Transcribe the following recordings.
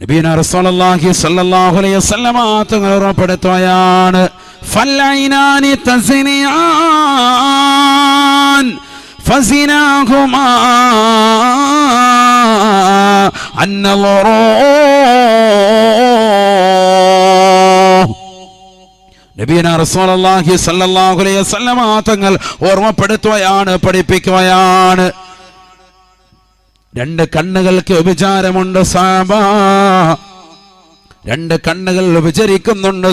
നബീന റസൂലുള്ളാഹി സ്വല്ലല്ലാഹു അലൈഹി വസല്ലമ തങ്ങൾ ഉറപ്പെടുത്തുകയാണ് ഫല്ലൈനാനി തസ്നിയാൻ ഫസിനാഹുമാ അന്നളറോ നബീന റസൂലുള്ളാഹി സ്വല്ലല്ലാഹു അലൈഹി വസല്ലമ തങ്ങൾ ഓർമ്മപ്പെടുത്തുകയാണ് പഠിപ്പിക്കുകയാണ് രണ്ട് കണ്ണുകൾക്ക് വ്യഭിചാരമുണ്ട് സാബ. രണ്ട് കണ്ണുകൾ വിചരിക്കുന്നുണ്ട്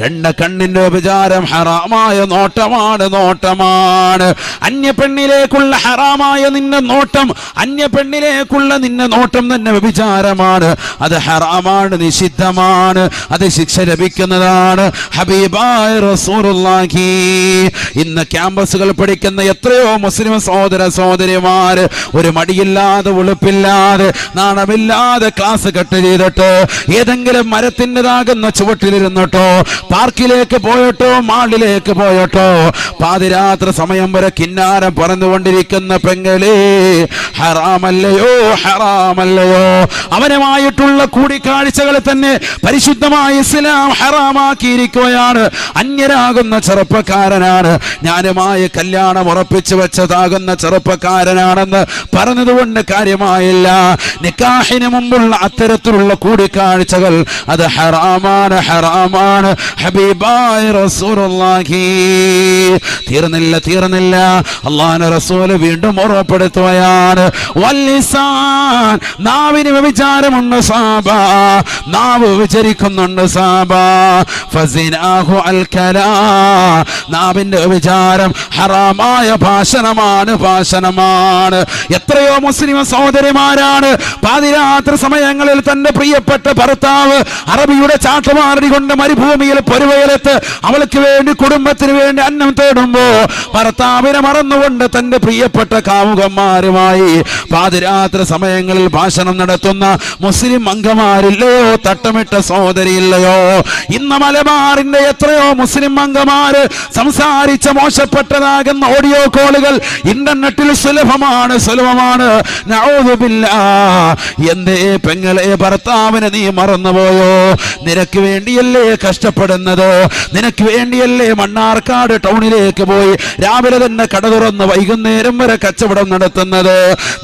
രണ്ട് കണ്ണിന്റെ ഉപചാരം ഹറാമായ നോട്ടമാണ് നോട്ടമാണ്. അന്യ പെണ്ണിലേക്കുള്ള ഹറാമായ നിന്റെ നോട്ടം അന്യ പെണ്ണിലേക്കുള്ള നിന്റെ നോട്ടം തന്നെ വ്യഭിചാരമാണ്. അത് ഹറാമാണ് നിഷിദ്ധമാണ്. അത് ശിക്ഷ ലഭിക്കുന്നതാണ്. ഹബീബായ ഇന്ന് ക്യാമ്പസുകൾ പഠിക്കുന്ന എത്രയോ മുസ്ലിം സഹോദര സഹോദരിമാര് ഒരു മടിയില്ലാതെ ഉളുപ്പില്ലാതെ നാണമില്ലാതെ ക്ലാസ് കട്ട് ചെയ്തിട്ട് ഏതെങ്കിലും മരത്തിന്റെതാകുന്ന ചുവട്ടിലിരുന്നിട്ടോ പാർക്കിലേക്ക് പോയിട്ടോ മാളിലേക്ക് പോയിട്ടോ പാതിരാത്രി സമയം വരെ കിന്നാരം പറഞ്ഞുകൊണ്ടിരിക്കുന്ന പെങ്ങളെ ഹറാമല്ലയോ ഹറാമല്ലയോ. അവനുമായിട്ടുള്ള കൂടിക്കാഴ്ചകൾ തന്നെ പരിശുദ്ധമായ ഇസ്ലാം ഹറാമാക്കിയിരിക്കുകയാണ്. അന്യരാകുന്ന ചെറുപ്പക്കാരനാണ്. ഞാനുമായി കല്യാണം ഉറപ്പിച്ചു വെച്ചതാകുന്ന ചെറുപ്പക്കാരനാണെന്ന് പറഞ്ഞതുകൊണ്ട് കാര്യമായില്ല. നിക്കാഹിന് മുമ്പുള്ള അത്തരത്തിലുള്ള കൂടിക്കാഴ്ചകൾ അത് ഹറാമാണ് ഹറാമാണ്. ഹബീബായ റസൂലുള്ളാഹി. തീർന്നില്ല തീർന്നില്ല. അള്ളാഹ് റസൂൽ വീണ്ടും ഓർമ്മപ്പെടുത്തുകയാണ്. നാവിന് വ്യഭിചാരമുണ്ട് സാബ. നാവ് വിചരിക്കുന്നുണ്ട് സാബ. ഫസിനാഹു അൽ കലാ. നാവിന്റെ വിചാരം ഹറാമായ ഭാഷണമാണ് ഭാഷണമാണ് എത്രയോ മുസ്ലിം സഹോദരിമാരാണ്. പാതിരാത്രി സമയങ്ങളിൽ തന്റെ പ്രിയപ്പെട്ട ഭർത്താവ് അറബിയുടെ ചാട്ടുമാറി കൊണ്ട് മരുഭൂമിയിൽ പൊരുവയിലെത്ത് അവൾക്ക് വേണ്ടി കുടുംബത്തിന് വേണ്ടി അന്നം തേടുമ്പോ ഭർത്താവിനെ മറന്നുകൊണ്ട് തന്റെ പ്രിയപ്പെട്ട കാമുകന്മാരുമായി പാതിരാത്രി സമയങ്ങളിൽ ഭാഷണം നടത്തുന്ന മുസ്ലിം അംഗമാരില്ലയോ? തട്ടമിട്ട സഹോദരിയില്ലയോ? ഇന്ന് മലബാറിന്റെ എത്രയോ മുസ്ലിം അംഗമാര് സംസാരിച്ച മോശപ്പെട്ടതാകുന്ന ഓഡിയോ കോളുകൾ ഇന്റർനെറ്റിൽ സുലഭമാണ് സുലഭമാണ്. എന്തേ പെങ്ങളെ ഭർത്താവിനെ നീ മറന്നുപോയോ? നിനക്ക് വേണ്ടിയല്ലേ കഷ്ടപ്പെടുന്നത്? നിനക്ക് വേണ്ടിയല്ലേ മണ്ണാർക്കാട് ടൗണിലേക്ക് പോയി രാവിലെ തന്നെ കട തുറന്ന് വൈകുന്നേരം വരെ കച്ചവടം നടത്തുന്നത്?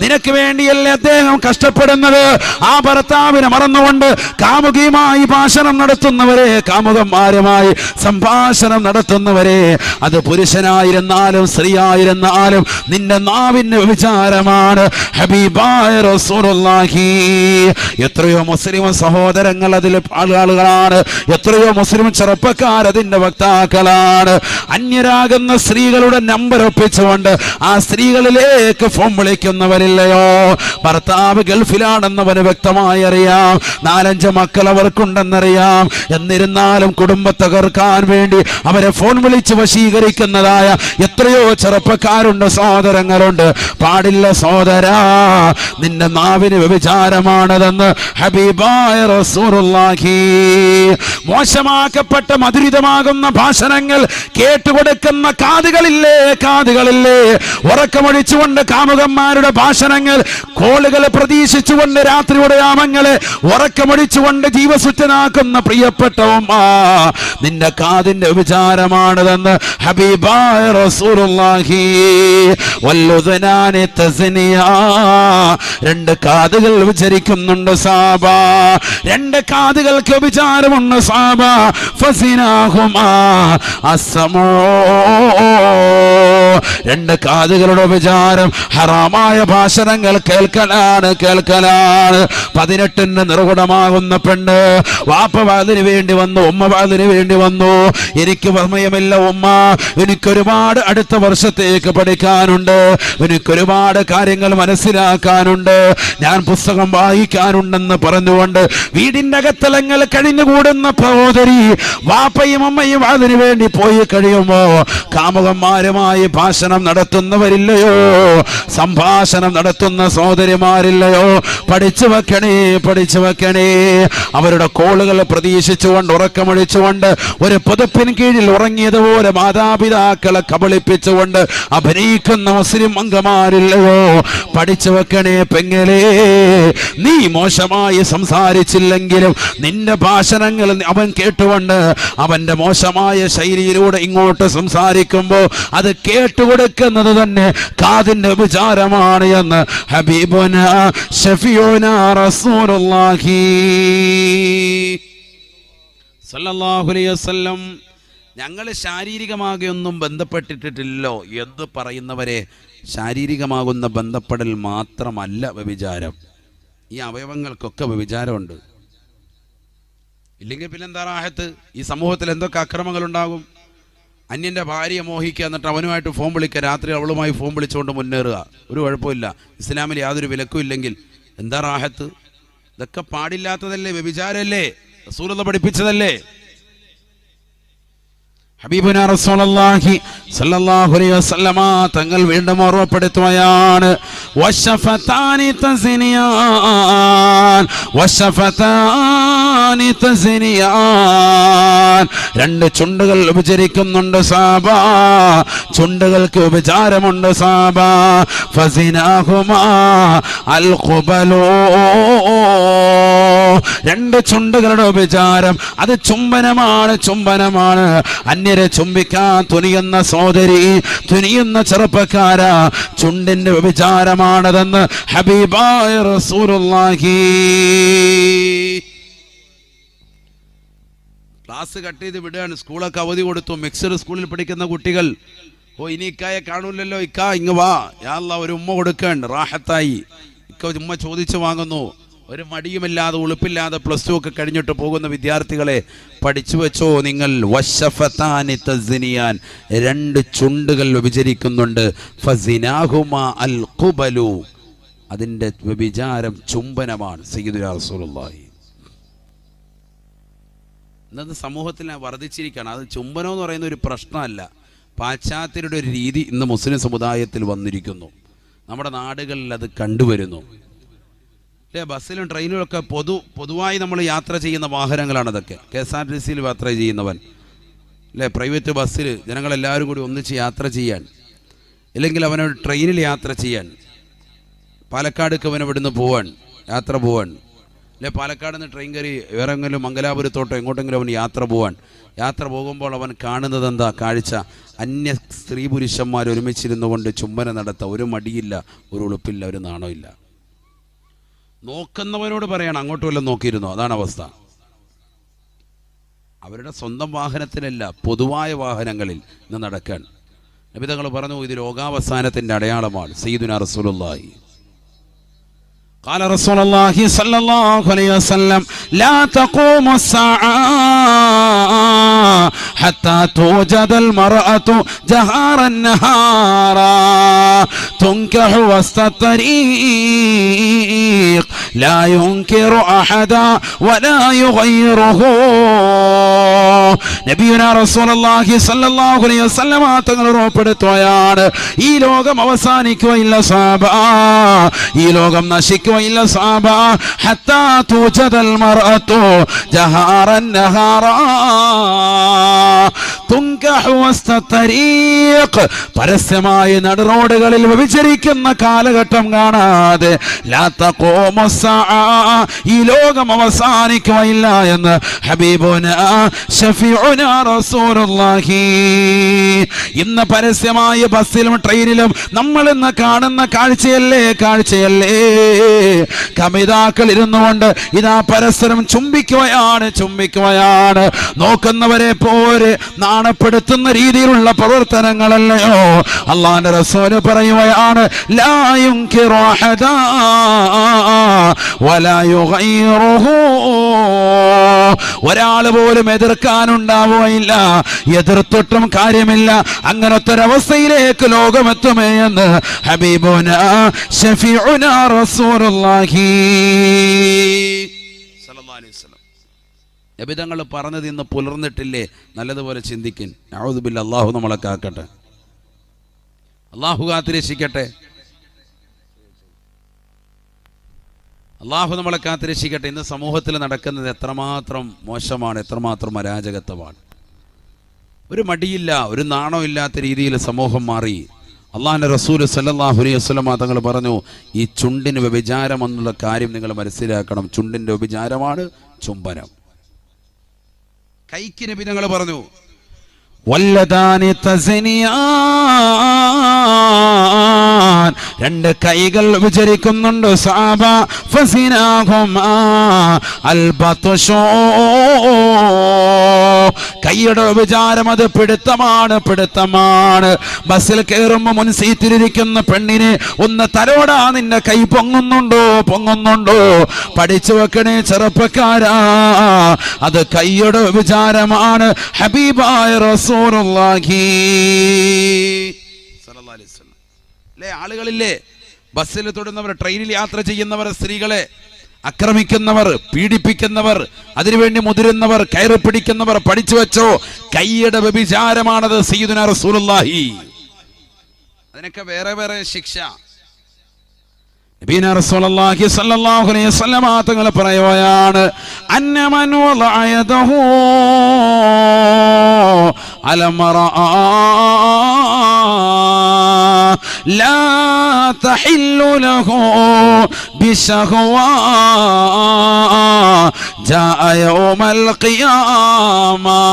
നിനക്ക് വേണ്ടിയല്ലേ അദ്ദേഹം കഷ്ടപ്പെടുന്നത്? ആ ഭർത്താവിനെ മറന്നുകൊണ്ട് കാമുകിയുമായി ഭാഷണം നടത്തുന്നവരെ കാമുകന്മാരുമായി സംഭാഷണം നടത്തുന്നവരെ അത് പുരുഷനായിരുന്നാലും സ്ത്രീയായിരുന്നാലും നിന്റെ നാവിന്റെ വിചാരമാണ്. ഹബീബായ റസൂലുള്ളാഹി. എത്രയോ മുസ്ലിം സഹോദരങ്ങൾ അതിൽ ആളുകളാണ്. എത്രയോ മുസ്ലിം ചെറുപ്പക്കാർ അതിന്റെ വക്താക്കളാണ്. അന്യരാകുന്ന സ്ത്രീകളുടെ നമ്പർ ഒപ്പിച്ചുകൊണ്ട് ആ സ്ത്രീകളിലേക്ക് ഫോൺ വിളിക്കുന്നവരില്ലയോ? ഭർത്താവ് ഗൾഫിലാണെന്നവന് വ്യക്തമായി അറിയാം നാലഞ്ച് മക്കൾ അവർക്കുണ്ടെന്നറിയാം. എന്നിരുന്നാലും കുടുംബം തകർക്കാൻ വേണ്ടി അവരെ ഫോൺ വിളിച്ച് വശീകരിക്കുന്നതായ എത്രയോ ചെറുപ്പക്കാരുണ്ട് സഹോദരങ്ങളുണ്ട്. പാടില്ല സഹോദരാ നിന്റെ നാവിന് വ്യഭിചാരമാണതെന്ന് ഹബീബായ റസൂറുല്ലാഹി മോശമാക്കപ്പെട്ട മധുരിതമാകുന്ന ഭാഷണങ്ങൾ കേട്ടുകൊടുക്കുന്ന കാതുകളില്ലേ കാതുകളില്ലേ? ഉറക്കമൊഴിച്ചുകൊണ്ട് കാമുകന്മാരുടെ ഭാഷണങ്ങൾ കോളുകളെ പ്രതീക്ഷിച്ചുകൊണ്ട് രാത്രിയുടെ യാമങ്ങളെ ഉറക്കമൊഴിച്ചുകൊണ്ട് ജീവസുറ്റനാക്കുന്ന പ്രിയപ്പെട്ടവമ്മ നിന്റെ കാതിന്റെ വിചാരമാണിതെന്ന് ഹബീബായ റസൂറുല്ലാഹി റസൂലുള്ളാഹി വല്ലുദനാനി തസനിയ. രണ്ട് കാതുകൾ വിചരിക്കുന്നുണ്ട് സാബ. രണ്ട് കാതുകൾക്ക് വിചാരമുണ്ട് സാബ. ഫസിനാഹുമാ. അസമോ. രണ്ട് കാതുകളുടെ വിചാരം ഹറാമായ ഭാഷണങ്ങൾ കേൾക്കലാണ് കേൾക്കലാണ്. പതിനെട്ടിന് നിർഗുണമാകുന്ന പെണ്ണ് വാപ്പ വാതിന് വേണ്ടി വന്നു ഉമ്മ വാതിന് വേണ്ടി വന്നു. എനിക്ക് സമയമില്ല ഉമ്മ എനിക്കൊരുപാട് അടുത്ത വർഷത്തേക്ക് പഠിക്കാനുണ്ട്. എനിക്കൊരുപാട് കാര്യങ്ങൾ മനസ്സിലാക്കാനുണ്ട്. ഞാൻ പുസ്തകം വായിക്കാനുണ്ടെന്ന് പറഞ്ഞുകൊണ്ട് വീടിന്റെ അകത്തലങ്ങൾ കഴിഞ്ഞുകൂടുന്ന സഹോദരി വാപ്പയും അമ്മയും അതിനു വേണ്ടി പോയി കഴിയുമ്പോ കാമുകന്മാരുമായി ഭാഷണം നടത്തുന്നവരില്ലയോ? സംഭാഷണം നടത്തുന്ന സഹോദരിമാരില്ലയോ? പഠിച്ചു വെക്കണേ പഠിച്ചു വെക്കണേ. അവരുടെ കോളുകൾ പ്രതീക്ഷിച്ചുകൊണ്ട് ഉറക്കമൊഴിച്ചുകൊണ്ട് ഒരു പുതപ്പിൻ കീഴിൽ ഉറങ്ങിയതുപോലെ മാതാപിതാക്കളെ കബളിപ്പിച്ചുകൊണ്ട് അഭിനയിക്കുന്ന മുസ്ലിം അംഗമാരില്ലയോ? പഠിച്ചു വെക്കണേ പെങ്ങലേ നീ മോശമായി സംസാരിച്ചില്ലെങ്കിലും നിന്റെ ഭാഷണങ്ങൾ അവൻ കേട്ടുകൊണ്ട് അവന്റെ മോശമായ ശൈലിയിലൂടെ ഇങ്ങോട്ട് സംസാരിക്കുമ്പോൾ അത് കേട്ടുകൊടുക്കുന്നത് തന്നെ കാതിന്റെ വിചാരമാണ് എന്ന് ഹബീബുന ഷഫിയോന റസൂലുള്ളാഹി സല്ലല്ലാഹു അലൈഹി വസല്ലം. ഞങ്ങൾ ശാരീരികമാകെയൊന്നും ബന്ധപ്പെട്ടിട്ടില്ലല്ലോ എന്ന് പറയുന്നവരെ? ശാരീരികമാകുന്ന ബന്ധപ്പെടൽ മാത്രമല്ല വ്യഭിചാരം. ഈ അവയവങ്ങൾക്കൊക്കെ വ്യഭിചാരമുണ്ട്. ഇല്ലെങ്കിൽ പിന്നെന്താ റാഹത്ത്? ഈ സമൂഹത്തിൽ എന്തൊക്കെ അക്രമങ്ങൾ ഉണ്ടാകും അന്യന്റെ ഭാര്യയെ മോഹിക്കുക എന്നിട്ട് അവനുമായിട്ട് ഫോൺ വിളിക്കുക. രാത്രി അവളുമായി ഫോൺ വിളിച്ചുകൊണ്ട് മുന്നേറുക. ഒരു കുഴപ്പമില്ല. ഇസ്ലാമിൽ യാതൊരു വിലക്കും ഇല്ലെങ്കിൽ എന്താ റാഹത്ത്? ഇതൊക്കെ പാടില്ലാത്തതല്ലേ? വ്യഭിചാരല്ലേ? റസൂലത പഠിപ്പിച്ചതല്ലേ? ഹബീബുന റസൂലുള്ളാഹി സല്ലല്ലാഹു അലൈഹി വസല്ലമ തങ്ങൾ വീണ്ടും ഓർമ്മപ്പെടുത്തുകയാണ്. വശഫതാനി തസിനിയാൻ വശഫതാനി തസിനിയാൻ രണ്ട് ചുണ്ടുകൾ ഉപചരിക്കുന്നുണ്ട് സാബ. ചുണ്ടുകൾക്ക് ഉപചാരമുണ്ട് സാബ. രണ്ട് ചുണ്ടുകളുടെ ഉപചാരം. അത് ചുംബനമാണ് ചുംബനമാണ്. അന്യരെ ചുംബിക്കാൻ തുനിയുന്ന സോദരി തുനിയുന്ന ചെറുപ്പക്കാര. ചുണ്ടിന്റെ ഉപചാരമാണതെന്ന് ഹബീബായ റസൂലുള്ളാഹി. ക്ലാസ് കട്ട് ചെയ്ത് വിടുകയാണ്. സ്കൂളൊക്കെ അവധി കൊടുത്തു. മിക്സഡ് സ്കൂളിൽ പഠിക്കുന്ന കുട്ടികൾ ഓ ഇനി ഇക്കായെ കാണൂലല്ലോ ഇക്ക ഇങ്ങ് വാ. യാള്ള ഒരു ഉമ്മ കൊടുക്കണ്ട് റാഹത്തായി. ഇക്ക ഉമ്മ ചോദിച്ചു വാങ്ങുന്നു. ഒരു മടിയുമില്ലാതെ ഉളുപ്പില്ലാതെ പ്ലസ് ടു ഒക്കെ കഴിഞ്ഞിട്ട് പോകുന്ന വിദ്യാർത്ഥികളെ പഠിച്ചു വെച്ചോ നിങ്ങൾ. രണ്ട് ചുണ്ടുകൾ വ്യഭിചരിക്കുന്നുണ്ട്. അതിന്റെ വ്യഭിചാരം ചുംബനമാണ്. സയ്യിദുലാ റസൂലുള്ളാഹി. ഇന്നത്തെ സമൂഹത്തിൽ വർദ്ധിച്ചിരിക്കുകയാണ്. അത് ചുംബനം എന്ന് പറയുന്ന ഒരു പ്രശ്നമല്ല. പാശ്ചാത്യരുടെ ഒരു രീതി ഇന്ന് മുസ്ലിം സമുദായത്തിൽ വന്നിരിക്കുന്നു. നമ്മുടെ നാടുകളിൽ അത് കണ്ടുവരുന്നു. അല്ലേ ബസ്സിലും ട്രെയിനിലും ഒക്കെ പൊതു പൊതുവായി നമ്മൾ യാത്ര ചെയ്യുന്ന വാഹനങ്ങളാണ് അതൊക്കെ കെ എസ് ആർ ടി സിയിൽ യാത്ര ചെയ്യുന്നവൻ. അല്ലേ പ്രൈവറ്റ് ബസ്സിൽ ജനങ്ങളെല്ലാവരും കൂടി ഒന്നിച്ച് യാത്ര ചെയ്യാൻ. അല്ലെങ്കിൽ അവനൊരു ട്രെയിനിൽ യാത്ര ചെയ്യാൻ. പാലക്കാടേക്ക് അവൻ ഇവിടുന്ന് പോവാൻ യാത്ര പോവാൻ. അല്ലെ പാലക്കാട് നിന്ന് ട്രെയിൻ കയറി വേറെ എങ്കിലും മംഗലാപുരത്തോട്ടോ എങ്ങോട്ടെങ്കിലും അവൻ യാത്ര പോവാൻ. യാത്ര പോകുമ്പോൾ അവൻ കാണുന്നത് എന്താ? കാഴ്ച. അന്യ സ്ത്രീ പുരുഷന്മാർ ഒരുമിച്ചിരുന്നു കൊണ്ട് ചുംബന നടത്ത ഒരു മടിയില്ല ഒരു ഉളുപ്പില്ല ഒരു നാണമില്ല നോക്കുന്നവനോട് പറയണം അങ്ങോട്ടും വല്ലതും നോക്കിയിരുന്നോ? അതാണ് അവസ്ഥ. അവരുടെ സ്വന്തം വാഹനത്തിലല്ല പൊതുവായ വാഹനങ്ങളിൽ ഇന്ന് നടക്കാൻ. നബിതങ്ങൾ പറഞ്ഞു ഇത് ലോകാവസാനത്തിന്റെ അടയാളമാണ്. സയ്യിദുന റസൂലുള്ളാഹി. قال رسول الله صلى الله عليه وسلم لا تقوم الساعة حتى توجد المرأة جهارا نهارا تنكح وسط الطريق لا ينكر أحدا ولا يغيره നബിയുന റസൂലുള്ളാഹി സ്വല്ലല്ലാഹു അലൈഹി വസല്ലമ തങ്ങൾ ഉറപ്പെടുത്തുകയാണ് ഈ ലോകം അവസാനിക്കുകയില്ല സാബ ഈ ലോകം നശിക്കുകയില്ല സാബ ഹത്താ തൂജദൽ മർഅതു ജഹാറൻ നഹാറാ തുങ്കഹു വസ്ത തരീഖ് പരസ്യമായ നടുറോഡുകളിൽ വ്യഭിചരിക്കുന്ന കാലഘട്ടം കാണാതെ. ഈ ലോകം അവസാനിക്കുകയില്ല എന്ന് ഹബീബുന ഇന്ന് പരസ്യമായ ബസ്സിലും ട്രെയിനിലും നമ്മൾ ഇന്ന് കാണുന്ന കാഴ്ചയല്ലേ കാഴ്ചയല്ലേ? കമിതാക്കൾ ഇരുന്നുകൊണ്ട് ഇതാ പരസ്പരം ചുംബിക്കുകയാണ് ചുംബിക്കുകയാണ്. നോക്കുന്നവരെ പോരെ നാണപ്പെടുത്തുന്ന രീതിയിലുള്ള പ്രവർത്തനങ്ങളല്ലയോ? അള്ളാന്റെ റസൂൽ പറയുകയാണ്. ഒരാൾ പോലും എതിർക്കാനുണ്ടാവുകയില്ല എതിർത്തിട്ടും കാര്യമില്ല. അങ്ങനത്തെ ഒരവസ്ഥയിലേക്ക് ലോകമെത്തുമേ എന്ന് ഹബീബുന ഷഫീഉന റസൂലുള്ളാഹി. നബിതങ്ങൾ പറഞ്ഞത് ഇന്ന് പുലർന്നിട്ടില്ലേ? നല്ലതുപോലെ ചിന്തിക്കിൻ. ഔദുബില്ല അള്ളാഹു നമ്മളെ കാക്കട്ടെ. അള്ളാഹു കാത്തിരക്ഷിക്കട്ടെ. അള്ളാഹു നമ്മളെ കാത്തിരക്ഷിക്കട്ടെ. ഇന്ന് സമൂഹത്തിൽ നടക്കുന്നത് എത്രമാത്രം മോശമാണ് എത്രമാത്രം അരാജകത്വമാണ്. ഒരു മടിയില്ല ഒരു നാണമില്ലാത്ത രീതിയിൽ സമൂഹം മാറി. അള്ളാഹിന്റെ റസൂൽ സല്ലല്ലാഹു അലൈഹി വസല്ലമ തങ്ങൾ പറഞ്ഞു ഈ ചുണ്ടിന് വ്യഭിചാരം എന്നുള്ള കാര്യം നിങ്ങൾ മനസ്സിലാക്കണം. ചുണ്ടിന്റെ വ്യഭിചാരമാണ് ചുംബനം. കൈക്ക് നബി ഞങ്ങൾ പറഞ്ഞു. വല്ലതാനി തസനിയാൻ രണ്ട് കൈകൾ വിചരിക്കുന്നുണ്ട് സാബ. കൈയുടെ വിചാരം അത് പിടുത്തമാണ് പിടുത്തമാണ്. ബസ്സിൽ കയറുമ്പോ മുൻ സീറ്റിലിരിക്കുന്ന പെണ്ണിനെ ഒന്ന് തലോടാ നിന്റെ കൈ പൊങ്ങുന്നുണ്ടോ പൊങ്ങുന്നുണ്ടോ? പഠിച്ചു വെക്കണേ ചെറുപ്പക്കാരാ. അത് കൈയുടെ വിചാരമാണ്. ഹബീബായ വസല്ലം. അല്ലേ ആളുകളില്ലേ? ബസ്സിൽ തൊടുന്നവർ ട്രെയിനിൽ യാത്ര ചെയ്യുന്നവർ സ്ത്രീകളെ ആക്രമിക്കുന്നവർ പീഡിപ്പിക്കുന്നവർ അതിനുവേണ്ടി മുതിരുന്നവർ കയറി പിടിക്കുന്നവർ പഠിച്ചു വെച്ചോ കൈയുടെ വ്യഭിചാരമാണത് സയ്യിദുന റസൂലുള്ളാഹി. അതിനൊക്കെ വേറെ വേറെ ശിക്ഷ. നബീന റസൂലുള്ളാഹി സ്വല്ലല്ലാഹു അലൈഹി വസല്ലമ തങ്ങൾ പറയുകയാണ് അന്നമൻ വലയദഹു അലമറആ لا تحل له ബിശഹവാ جاء يوم القيامة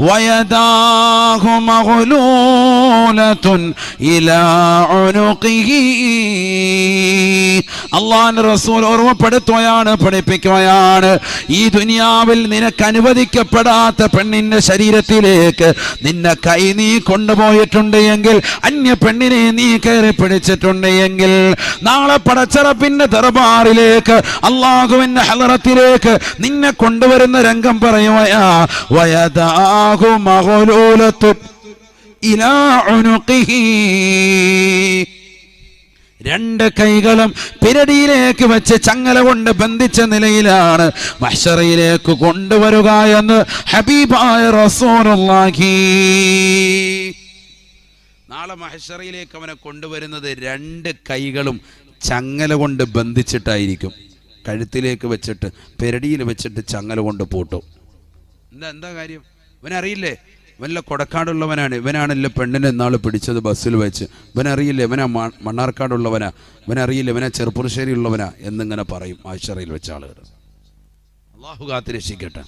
ويداه مغلولة إلى عنقه അള്ളാൻ റസൂൽ ഓർമ്മപ്പെടുത്തുകയാണ് പഠിപ്പിക്കുകയാണ് ഈ ദുനിയാവിൽ നിനക്ക് അനുവദിക്കപ്പെടാത്ത പെണ്ണിന്റെ ശരീരത്തിലേക്ക് നിന്നെ കൈ നീ കൊണ്ടുപോയിട്ടുണ്ട് എങ്കിൽ അന്യ പെണ്ണിനെ നീ കയറി പിടിച്ചിട്ടുണ്ട് എങ്കിൽ നാളെ പടച്ചറപ്പിന്റെ ദർബാറിലേക്ക് അള്ളാഹുവിന്റെ ഹലറത്തിലേക്ക് നിന്നെ കൊണ്ടുവരുന്ന രംഗം പറയുകയാ രണ്ട് കൈകളും പിരടിയിലേക്ക് വെച്ച് ചങ്ങല കൊണ്ട് ബന്ധിച്ച നിലയിലാണ് മഷറയിലേക്ക് കൊണ്ടുവരുക എന്ന് ഹബീബായ റസൂലുള്ളാഹി. നാളെ മഹഷറയിലേക്ക് അവനെ കൊണ്ടുവരുന്നത് രണ്ട് കൈകളും ചങ്ങല കൊണ്ട് ബന്ധിച്ചിട്ടായിരിക്കും. കഴുത്തിലേക്ക് വെച്ചിട്ട് പെരടിയിൽ വെച്ചിട്ട് ചങ്ങല കൊണ്ട് പൂട്ടും. എന്താ എന്താ കാര്യം? ഇവനറിയില്ലേ? ഇവനല്ല കൊടക്കാടുള്ളവനാണ്. ഇവനാണല്ലോ പെണ്ണിനെ ഇന്നാൾ പിടിച്ചത് ബസ്സിൽ വെച്ച്. ഇവനറിയില്ല? ഇവനാ മണ്ണാർക്കാടുള്ളവനാ. ഇവനറിയില്ല? ഇവനാ ചെറുപ്പുറശ്ശേരി ഉള്ളവനാ എന്നിങ്ങനെ പറയും ആശ്രയിൽ വെച്ച ആളുകൾ. അള്ളാഹു കാത്ത് രക്ഷിക്കട്ടെ.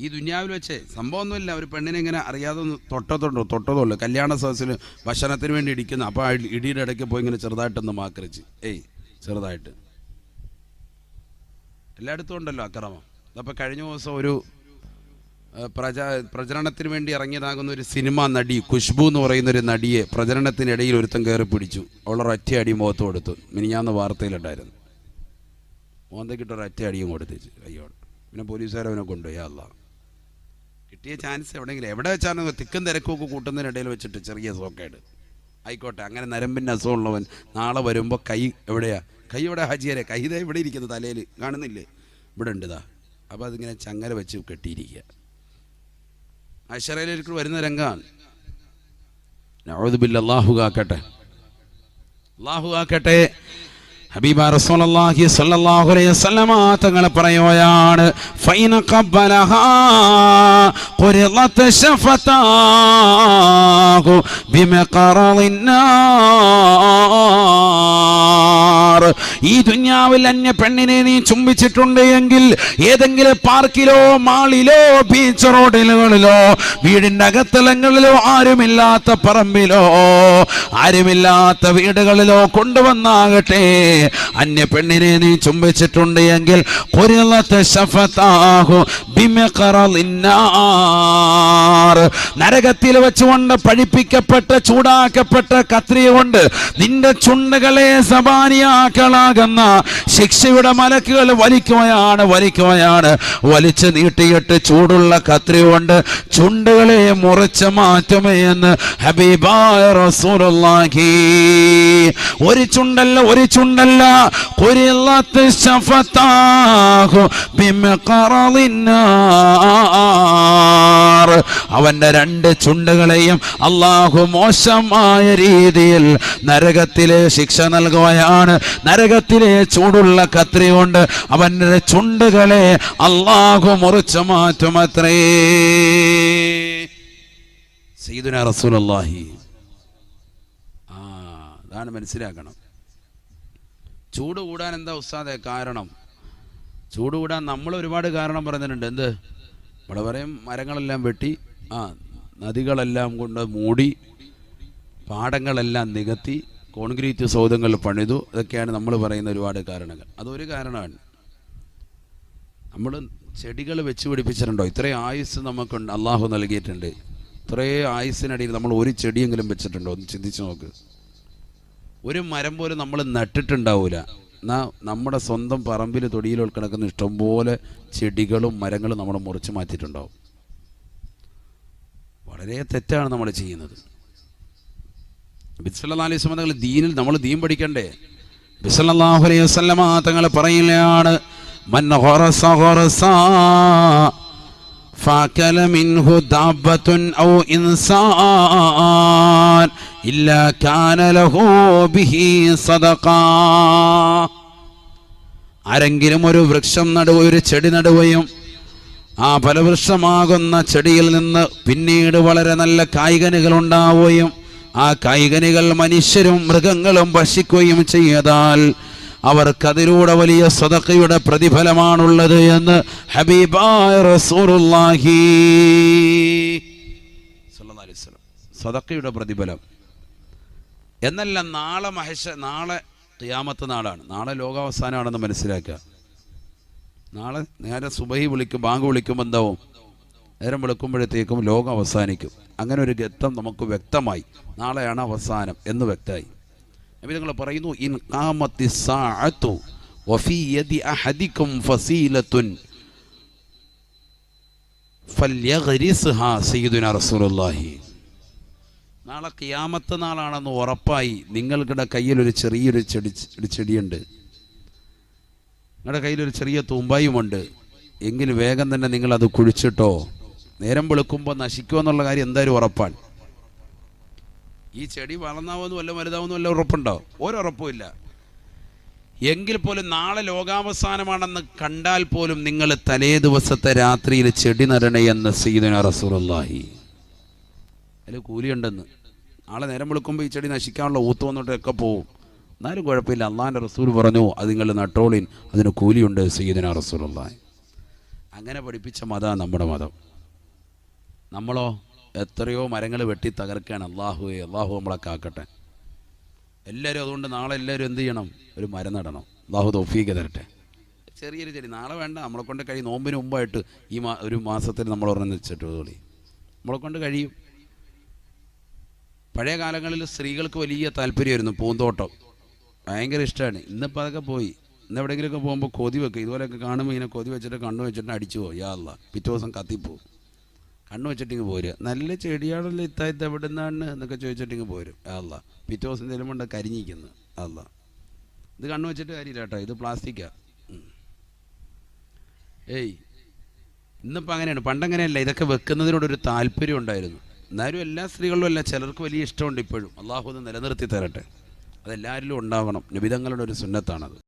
ഈ ദുന്യാവിൽ വെച്ച് സംഭവമൊന്നുമില്ല. ഒരു പെണ്ണിനെ ഇങ്ങനെ അറിയാതെ തൊട്ടതുണ്ടോ തൊട്ടതുള്ളൂ കല്യാണ സദസ്സിൽ ഭക്ഷണത്തിന് വേണ്ടി ഇടിക്കുന്നു അപ്പോൾ ആ ഇടിയുടെ ഇടയ്ക്ക് പോയി ഇങ്ങനെ ചെറുതായിട്ടൊന്ന് മാക്രിച്ച് ഏയ് ചെറുതായിട്ട്. എല്ലായിടത്തും ഉണ്ടല്ലോ അക്രമം. അതപ്പോൾ കഴിഞ്ഞ ദിവസം ഒരു പ്രചാ പ്രച പ്രചരണത്തിന് വേണ്ടി ഇറങ്ങിയതാകുന്ന ഒരു സിനിമ നടി ഖുഷ്ബു എന്ന് പറയുന്ന ഒരു നടിയെ പ്രചരണത്തിനിടയിൽ ഒരുത്തൻ കയറി പിടിച്ചു. അവളെ ഒറ്റ അടി മുഖത്ത് കൊടുത്തു. മിനിഞ്ഞാന്ന് വാർത്തയിലുണ്ടായിരുന്നു. മോന്തക്കിട്ടൊരൊറ്റ അടിയും കൊടുത്തേച്ച്. അയ്യോ. പിന്നെ പോലീസുകാരവനെ കൊണ്ടുപോയി. അല്ല കിട്ടിയ ചാൻസ് എവിടെയെങ്കിലും എവിടെ വെച്ചാണ് തിക്കും തിരക്കൊക്കെ കൂട്ടുന്നതിനിടയിൽ വെച്ചിട്ട് ചെറിയ സോക്കേട് ആയിക്കോട്ടെ അങ്ങനെ നരമ്പിന്റെ അസുഖമുള്ളവൻ നാളെ വരുമ്പോൾ കൈ എവിടെയാ? കൈ ഇവിടെ ഹജിയരെ. കൈ ഇതാ ഇവിടെ ഇരിക്കുന്നു തലയിൽ. കാണുന്നില്ലേ? ഇവിടെ ഉണ്ട് ഇതാ അപ്പോൾ അതിങ്ങനെ ചങ്ങല വെച്ച് കെട്ടിയിരിക്കുക. അശ്വരയിലേക്ക് വരുന്ന രംഗമാണ്. നഅൂദുബില്ല അള്ളാഹു കാക്കട്ടെ. അല്ലാഹു കാക്കട്ടെ. ഹബീബ വസല്ലമ തങ്ങൾ പറയുകയാണ് ഈ ദുന്യാവിൽ അന്യ പെണ്ണിനെ നീ ചുംബിച്ചിട്ടുണ്ട് എങ്കിൽ ഏതെങ്കിലും പാർക്കിലോ മാളിലോ ബീച്ച് റോഡിലുകളിലോ വീടിന്റെ അകത്തലങ്ങളിലോ ആരുമില്ലാത്ത പറമ്പിലോ ആരുമില്ലാത്ത വീടുകളിലോ കൊണ്ടുവന്നാകട്ടെ. അന്യ പെണ്ണിനെ നീ ചുംബിച്ചിട്ടുണ്ട് എങ്കിൽ നരകത്തിൽ വെച്ചുകൊണ്ട് പഴിപ്പിക്കപ്പെട്ട ചൂടാക്കപ്പെട്ട കത്രിയ കൊണ്ട് നിന്റെ ചുണ്ടുകളെ സബാനിയാക്കളാകുന്ന ശിക്ഷയുടെ മലക്കുകൾ വലിക്കുകയാണ് വലിക്കുകയാണ്. വലിച്ചു നീട്ടിയിട്ട് ചൂടുള്ള കത്രി കൊണ്ട് ചുണ്ടുകളെ മുറിച്ച് മാറ്റുമേ എന്ന് ഹബീബായ റസൂലുള്ളാഹി ഒരു ചുണ്ടല്ല ഒരു ചുണ്ടല്ല. അവന്റെ രണ്ട് ചുണ്ടുകളെയും അള്ളാഹു മോശമായ രീതിയിൽ നരകത്തിലെ ശിക്ഷ നൽകുകയാണ്. നരകത്തിലെ ചൂടുള്ള കത്രി കൊണ്ട് അവന്റെ ചുണ്ടുകളെ അള്ളാഹു മുറിച്ചു മാറ്റുമത്രേ. സീദുന റസൂലുള്ളാഹി. അതാണ് മനസ്സിലാക്കണം. ചൂട് കൂടാൻ എന്താ ഉസ്താദെ കാരണം? ചൂട് കൂടാൻ നമ്മൾ ഒരുപാട് കാരണം പറഞ്ഞിട്ടുണ്ട് എന്ത്? ഇവിടെ പറയും മരങ്ങളെല്ലാം വെട്ടി ആ നദികളെല്ലാം കൊണ്ട് മൂടി പാടങ്ങളെല്ലാം നികത്തി കോൺക്രീറ്റ് സൗധങ്ങൾ പണിതു. ഇതൊക്കെയാണ് നമ്മൾ പറയുന്ന ഒരുപാട് കാരണങ്ങൾ. അതൊരു കാരണമാണ്. നമ്മൾ ചെടികൾ വെച്ച് പിടിപ്പിച്ചിട്ടുണ്ടോ? ഇത്രയും ആയുസ് നമുക്കുണ്ട്. അള്ളാഹു നൽകിയിട്ടുണ്ട്. ഇത്രയും ആയുസിനടിയിൽ നമ്മൾ ഒരു ചെടിയെങ്കിലും വെച്ചിട്ടുണ്ടോ? ഒന്ന് ചിന്തിച്ച് നോക്ക്. ഒരു മരം പോലും നമ്മൾ നട്ടിട്ടുണ്ടാവില്ല എന്നാ നമ്മുടെ സ്വന്തം പറമ്പിൽ തൊടിയിൽ കിടക്കുന്ന ഇഷ്ടംപോലെ ചെടികളും മരങ്ങളും നമ്മൾ മുറിച്ച് മാറ്റിയിട്ടുണ്ടാവും വളരെ തെറ്റാണ് നമ്മൾ ചെയ്യുന്നത് ബിസ്വല്ലാ അലൈഹി സ്വലം തങ്ങൾ ദീനിൽ നമ്മൾ ദീൻ പഠിക്കണ്ടേ ബിസ്വല്ലാഹു അലൈഹി വസല്ലമ തങ്ങൾ പറയുകയാണ് മൻ ഖറസ ഖറസാ فأكل منه دابة أو إنسان إلا كان له به صدقة ആരെങ്കിലും ഒരു വൃക്ഷം നടുവോ ഒരു ചെടി നടുകയും ആ ഫലവൃക്ഷമാകുന്ന ചെടിയിൽ നിന്ന് പിന്നീട് വളരെ നല്ല കായ്കനികൾ ഉണ്ടാവുകയും ആ കായ്കനികൾ മനുഷ്യരും മൃഗങ്ങളും ഭക്ഷിക്കുകയും ചെയ്താൽ അവർക്കതിലൂടെ വലിയ സ്വതക്കയുടെ പ്രതിഫലമാണുള്ളത് എന്ന് ഹബീബായ റസൂലുള്ളാഹി സ്വല്ലല്ലാഹു അലൈഹി വസല്ലം. സ്വതക്കയുടെ പ്രതിഫലം എന്നല്ല നാളെ മഹേഷ നാളെ ഖിയാമത്ത് നാളാണ്. നാളെ ലോകാവസാനമാണെന്ന് മനസ്സിലാക്കുക. നാളെ നേരെ സുബഹി വിളിക്കും ബാങ്ക് വിളിക്കുമ്പോൾ എന്താവും? നേരം വിളിക്കുമ്പോഴത്തേക്കും ലോകം അവസാനിക്കും. അങ്ങനെ ഒരു ഗത്തം നമുക്ക് വ്യക്തമായി നാളെയാണ് അവസാനം എന്ന് വ്യക്തമായി. നബി നിങ്ങൾ പറയുന്നു ഇൻ കാമത്തി സാഅത്തു വഫീ അഹദിക്കും ഫസീലത്തുൻ ഫല്യഗ്രിസ്ഹാ റസൂലുള്ളാഹി. നാളെ കിയാമത്ത് നാളാണെന്ന് ഉറപ്പായി. നിങ്ങൾക്കിടെ കയ്യിലൊരു ചെറിയൊരു ചെടി ചെടിയുണ്ട്. നിങ്ങളുടെ കയ്യിലൊരു ചെറിയ തൂമ്പായുമുണ്ട്. എങ്കിൽ വേഗം തന്നെ നിങ്ങൾ അത് കുഴിച്ചിട്ടോ നേരം വെളുക്കുമ്പോൾ നശിക്കുമെന്നുള്ള കാര്യം എന്തായാലും ഉറപ്പാണ്. ഈ ചെടി വളർന്നാവുന്നു വല്ല വലുതാവുന്നു വല്ല ഉറപ്പുണ്ടോ? ഒരുറപ്പുമില്ല എങ്കിൽ പോലും നാളെ ലോകാവസാനമാണെന്ന് കണ്ടാൽ പോലും നിങ്ങൾ തലേ ദിവസത്തെ രാത്രിയിൽ ചെടി നടണേ എന്ന് സീതന റസൂലുള്ളാഹി. അതിൽ കൂലിയുണ്ടെന്ന്. നാളെ നേരം വിളിക്കുമ്പോൾ ഈ ചെടി നശിക്കാനുള്ള ഊത്ത് വന്നിട്ടൊക്കെ പോവും. എന്നാലും കുഴപ്പമില്ല. അള്ളാഹിന്റെ റസൂൽ പറഞ്ഞു അത് നിങ്ങൾ നട്ടോളിൻ അതിന് കൂലിയുണ്ട് സയ്യിദന റസൂലുള്ളാഹി. അങ്ങനെ പഠിപ്പിച്ച മതമാണ് നമ്മുടെ മതം. നമ്മളോ എത്രയോ മരങ്ങൾ വെട്ടി തകർക്കുകയാണ് അള്ളാഹുവെ അള്ളാഹു നമ്മളെ കാക്കട്ടെ. എല്ലാവരും അതുകൊണ്ട് നാളെ എല്ലാവരും എന്ത് ചെയ്യണം? ഒരു മരം നടണം. അള്ളാഹു തൊഫീക്ക് തരട്ടെ. ചെറിയൊരു ചെടി നാളെ വേണ്ട. നമ്മളെ കൊണ്ട് കഴിയും നോമ്പിന് മുമ്പായിട്ട് ഈ ഒരു മാസത്തിൽ നമ്മൾ ഒരെണ്ണം വെച്ചിട്ട് നമ്മളെ കൊണ്ട് കഴിയും. പഴയ കാലങ്ങളിൽ സ്ത്രീകൾക്ക് വലിയ താല്പര്യമായിരുന്നു പൂന്തോട്ടം. ഭയങ്കര ഇഷ്ടമാണ് ഇന്നിപ്പോൾ അതൊക്കെ പോയി. ഇന്ന് എവിടെയെങ്കിലുമൊക്കെ പോകുമ്പോൾ കൊതി വെക്കും. ഇതുപോലെയൊക്കെ കാണുമ്പോൾ ഇങ്ങനെ കൊതി വെച്ചിട്ട് കണ്ണു വെച്ചിട്ട് അടിച്ചു പോകും യാ അല്ല പിറ്റേ ദിവസം കത്തിപ്പോവും. കണ്ണു വെച്ചിട്ടിങ്ങ് പോരുക. നല്ല ചെടിയാണല്ലോ ഇത്തായത്ത് എവിടെ നിന്നാണ് എന്നൊക്കെ ചോദിച്ചിട്ടിങ്ങ് പോരും. യാ അല്ല പിറ്റേ ദിവസം ചെല്ലുമ്പോൾ കരിഞ്ഞിരിക്കുന്നു. അല്ല ഇത് കണ്ണു വെച്ചിട്ട് കാര്യമില്ല കേട്ടോ. ഇത് പ്ലാസ്റ്റിക്കാണ് ഏയ്. ഇന്നിപ്പോൾ അങ്ങനെയാണ്. പണ്ടങ്ങനെയല്ല. ഇതൊക്കെ വെക്കുന്നതിനോടൊരു താല്പര്യം ഉണ്ടായിരുന്നു. എന്നാലും എല്ലാ സ്ത്രീകളിലും അല്ല ചിലർക്ക് വലിയ ഇഷ്ടമുണ്ട് ഇപ്പോഴും. അള്ളാഹു അത് നിലനിർത്തി തരട്ടെ. അതെല്ലാവരിലും ഉണ്ടാവണം. നിബിതങ്ങളുടെ ഒരു സുന്നത്താണത്.